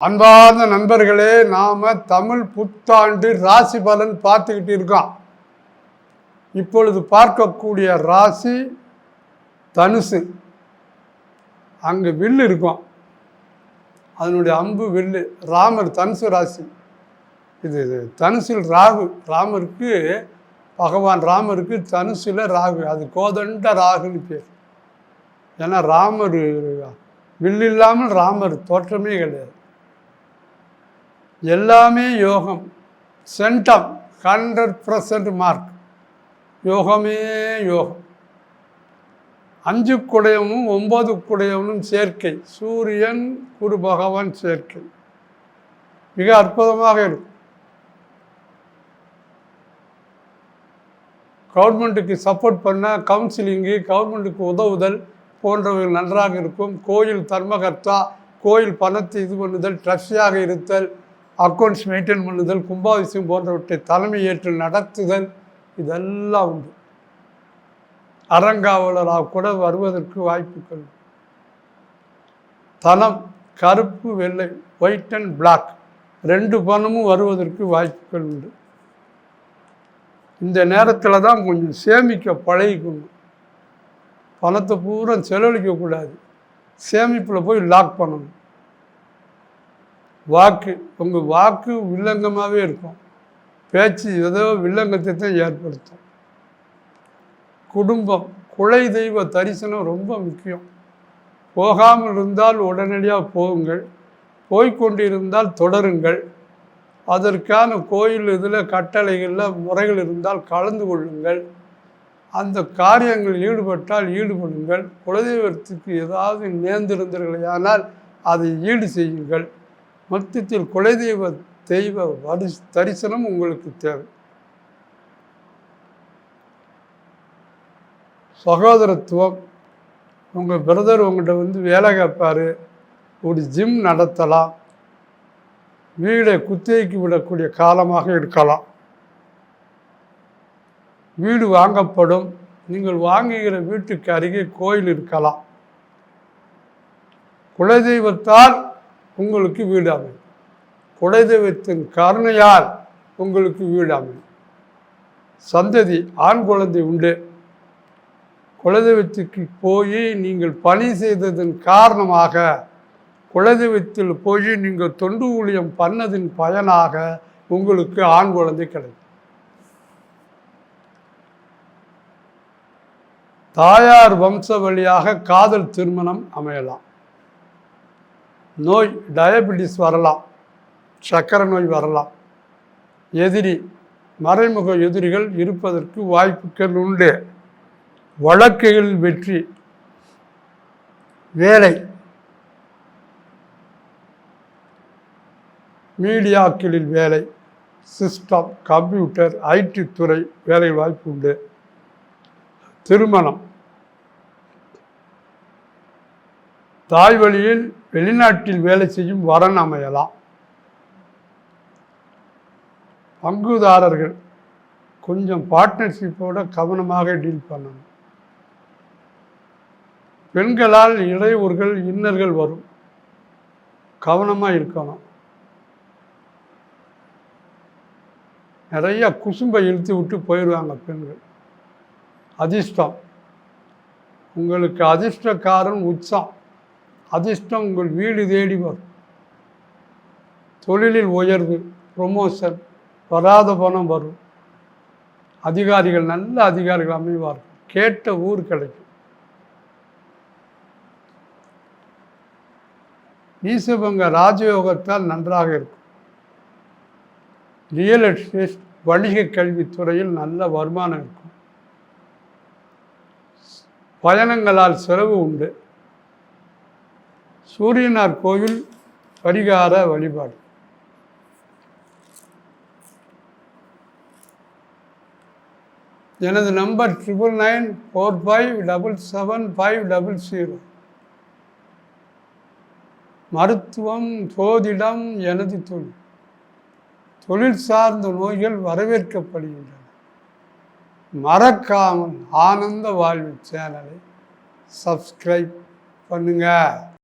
அன்பார்ந்த நண்பர்களே நாம தமிழ் புத்தாண்டு ராசி பலன் பார்த்துக்கிட்டு இருக்கோம். இப்பொழுது பார்க்கக்கூடிய ராசி தனுசு. அங்கே வில்லு இருக்கும். அதனுடைய அம்பு வில்லு ராமர் தனுசு ராசி. இது இது தனுசில் ராகு. ராமருக்கு பகவான் ராமருக்கு தனுசில் ராகு. அது கோதண்ட ராகுன்னு பேர். ஏன்னா ராமர் வில்லு இல்லாமல் ராமர் தோற்றமே கிடையாது. எல்லாமே யோகம். சென்டம் ஹண்ட்ரட் பர்சன்ட் மார்க் யோகமே யோகம். அஞ்சு குடையமும் ஒன்பது குடையவனும் சேர்க்கை. சூரியன் குரு பகவான் சேர்க்கை. மிக அற்புதமாக இருக்கும். கவர்மெண்ட்டுக்கு சப்போர்ட் பண்ண கவுன்சிலிங்கு கவர்மெண்ட்டுக்கு உதவுதல் போன்றவை நன்றாக இருக்கும். கோயில் தர்மகர்த்தா கோயில் பணத்தை இது பண்ணுதல் ட்ரஸ்டியாக இருத்தல் அக்கௌண்ட்ஸ் மெயின்டைன் பண்ணுதல் கும்பாபிஷேகம் போன்றவற்றை தலைமை ஏற்று நடத்துதல் இதெல்லாம் உண்டு. அறங்காவலராக கூட வருவதற்கு வாய்ப்புகள். தனம் கருப்பு வெள்ளை ஒயிட் அண்ட் பிளாக் ரெண்டு பணமும் வருவதற்கு வாய்ப்புகள் உண்டு. இந்த நேரத்தில் தான் கொஞ்சம் சேமிக்க பழகிக்கணும் பணத்தை பூரா செலவழிக்கக்கூடாது. சேமிப்பில் போய் லாக் பண்ணணும். வாக்கு உங்கள் வாக்கு வில்லங்கமாகவே இருக்கும். பேச்சு ஏதோ வில்லங்கத்தை தான் ஏற்படுத்தும். குடும்பம் குலை தெய்வ தரிசனம் ரொம்ப முக்கியம். போகாமல் இருந்தால் உடனடியாக போகுங்கள். போய்கொண்டிருந்தால் தொடருங்கள். அதற்கான கோயில் இதில் கட்டளைகளில் முறைகள் இருந்தால் கலந்து கொள்ளுங்கள். அந்த காரியங்கள் ஈடுபட்டால் ஈடுபடுங்கள். குலதெய்வத்துக்கு ஏதாவது நேர்ந்திருந்தீர்களானால் அதை ஈடு செய்யுங்கள். மொத்தத்தில் குலதெய்வ தெய்வ வரி தரிசனம் உங்களுக்கு தேவை. சகோதரத்துவம். உங்கள் பிரதர் உங்கள்கிட்ட வந்து வேலை கேட்பார் ஒரு ஜிம் நடத்தலாம். வீடை குத்தகைக்கு விடக்கூடிய காலமாக இருக்கலாம். வீடு வாங்கப்படும். நீங்கள் வாங்குகிற வீட்டுக்கு அருகே கோயில் இருக்கலாம். குலதெய்வத்தால் உங்களுக்கு வீடு அமையும் குலதெய்வத்தின் கருணையால் உங்களுக்கு வீடு அமையும் சந்ததி ஆண் குழந்தை உண்டு. குலதெய்வத்துக்கு போய் நீங்கள் பணி செய்ததன் காரணமாக குலதெய்வத்தில் போய் நீங்கள் தொண்டு ஊழியம் பண்ணதின் பயனாக உங்களுக்கு ஆண் குழந்தை கிடைக்கும். தாயார் வம்ச வழியாக காதல் திருமணம் அமையலாம். நோய் டயபெட்டிஸ் வரலாம். சக்கரை நோய் வரலாம். எதிரி மறைமுக எதிரிகள் இருப்பதற்கு வாய்ப்புகள் உண்டு. வழக்குகளில் வெற்றி. வேலை. மீடியாக்களில் வேலை. சிஸ்டம் கம்ப்யூட்டர் ஐடி துறை வேலை வாய்ப்பு உண்டு. திருமணம். தாய் வழியில் வெளிநாட்டில் வேலை செய்யும் வரன் அமையலாம். பங்குதாரர்கள் கொஞ்சம் பார்ட்னர்ஷிப்போட கவனமாக டீல் பண்ணணும். பெண்களால் இடையூறுகள் இன்னர்கள் வரும். கவனமாக இருக்கணும். நிறைய குசும்பை இழுத்து விட்டு போயிடுவாங்க பெண்கள். அதிர்ஷ்டம். உங்களுக்கு அதிர்ஷ்டக்காரன் உச்சம். அதிர்ஷ்டம் உங்கள் வீடு தேடி வரும். தொழிலில் உயர்வு ப்ரொமோஷன் வராத பணம் வரும். அதிகாரிகள் நல்ல அதிகாரிகள் அமைவார்கள். கேட்ட ஊர் கிடைக்கும். ஈசபங்க ராஜயோகத்தால் நன்றாக இருக்கும். ரியல் எஸ்டேட் வணிக கல்வித்துறையில் நல்ல வருமானம் இருக்கும். பயணங்களால் செலவு உண்டு. சூரியனார் கோவில் பரிகார வழிபாடு. எனது number triple nine four five double seven five double zero மருத்துவம் சோதிடம் எனது தொழில். தொழில் சார்ந்த நோய்கள் வரவேற்கப்படுகின்றன. மறக்காமல் ஆனந்த வாழ்வு சேனலை சப்ஸ்கிரைப் பண்ணுங்கள்